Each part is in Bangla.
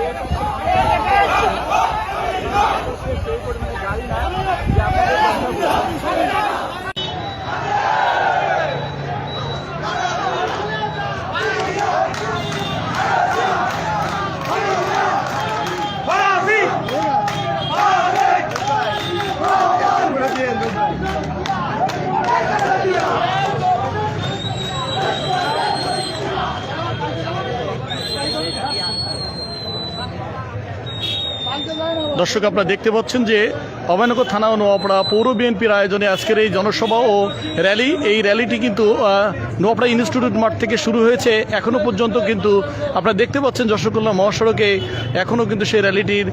Yeah. দর্শক আপনারা দেখতে পাচ্ছেন যে অভয়নগর থানা ও নোয়াপাড়া পৌর বিএনপির আয়োজনে আজকের এই জনসভা ও র্যালি। এই র্যালিটি কিন্তু নোয়াপাড়া ইনস্টিটিউট মাঠ থেকে শুরু হয়েছে। এখনও পর্যন্ত কিন্তু আপনারা দেখতে পাচ্ছেন যশোরকল্লা মহাসড়কে এখনও কিন্তু সেই র্যালিটির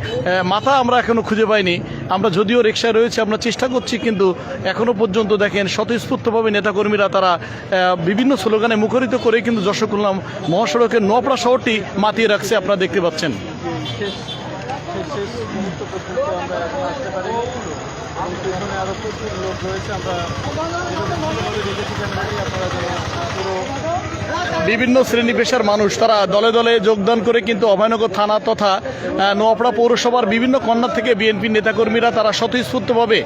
মাথা আমরা এখনও খুঁজে পাইনি। আমরা যদিও রিক্সায় রয়েছে, আমরা চেষ্টা করছি, কিন্তু এখনও পর্যন্ত দেখেন স্বতঃস্ফূর্তভাবে নেতাকর্মীরা তারা বিভিন্ন স্লোগানে মুখরিত করে কিন্তু যশোরকল্লা মহাসড়কের নোয়াপাড়া শহরটি মাতিয়ে রাখছে, আপনারা দেখতে পাচ্ছেন। শেষ মুহূর্ত পর্যন্ত আমরা এখন আসতে পারিনি। এবং পেছনে আরও প্রচুর লোক রয়েছে। আমরা রেখেছি ক্যামেরাটি আপনারা যেন পুরো বিভিন্ন শ্রেণি পেশার মানুষ, তারা দলে দলে যোগদান করে কিন্তু অভয়নগর থানা তথা নোয়াপাড়া পৌরসভার বিভিন্ন কর্নার থেকে বিএনপি নেতাকর্মীরা তারা স্বতঃস্ফূর্তভাবে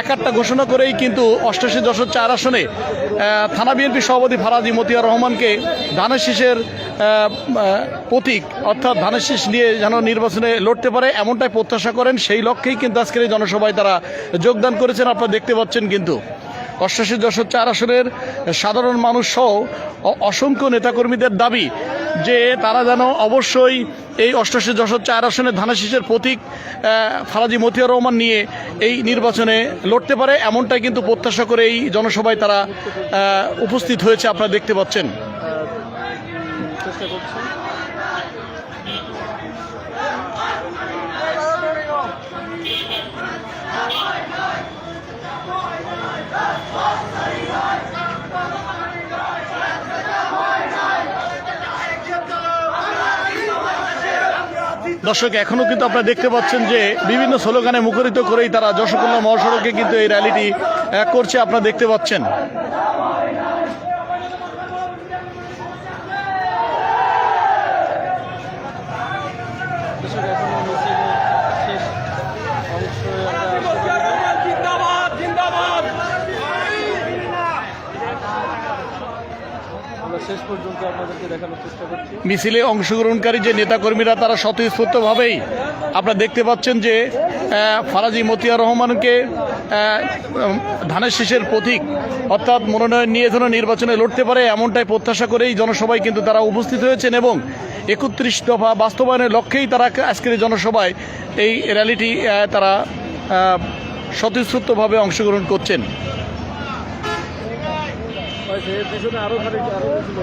এক একটা ঘোষণা করেই কিন্তু অষ্টাশি দশক চার আসনে থানা বিএনপি সভাপতি ফারাজি মতিয়ার রহমানকে ধানের শীষের প্রতীক অর্থাৎ ধানের শীষ নিয়ে যেন নির্বাচনে লড়তে পারে এমনটাই প্রত্যাশা করেন সেই লক্ষ্যেই কিন্তু আজকের এই জনসভায় তারা যোগদান করেছেন। আপনারা দেখতে পাচ্ছেন কিন্তু অষ্টাশি দশক চার আসনের সাধারণ মানুষ সহ অসংখ্য নেতাকর্মীদের দাবি যে তারা যেন অবশ্যই এই অষ্টাশি দশক চার আসনের ধানাশিসের প্রতীক ফারাজি মতিয়ার রহমান নিয়ে এই নির্বাচনে লড়তে পারে, এমনটাই কিন্তু প্রত্যাশা করে এই জনসভায় তারা উপস্থিত হয়েছে, আপনারা দেখতে পাচ্ছেন। চেষ্টা দর্শক এখনও কিন্তু আপনারা দেখতে পাচ্ছেন যে বিভিন্ন স্লোগানে মুখরিত করেই তারা যশোকন্যা মহাসড়কে কিন্তু এই র্যালিটি করছে, আপনারা দেখতে পাচ্ছেন দর্শক এখনও মিছিলের শেষ অংশে আমরা আসতে পারিনি। আমরা শেষ মিছিলে অংশগ্রহণকারী যে নেতাকর্মীরা, তারা স্বতঃস্ফূর্তভাবেই আপনারা দেখতে পাচ্ছেন যে ফারাজি মতিয়া রহমানকে ধানের শীষের প্রতীক অর্থাৎ মনোনয়ন নিয়ে যেন নির্বাচনে লড়তে পারে এমনটাই প্রত্যাশা করেই জনসভায় কিন্তু তারা উপস্থিত হয়েছেন এবং একত্রিশ দফা বাস্তবায়নের লক্ষ্যেই তারা আজকের জনসভায় এই র্যালিটি তারা স্বতঃস্ফূর্তভাবে অংশগ্রহণ করছেন। পিছনে আরও খানিক আরও কিছু।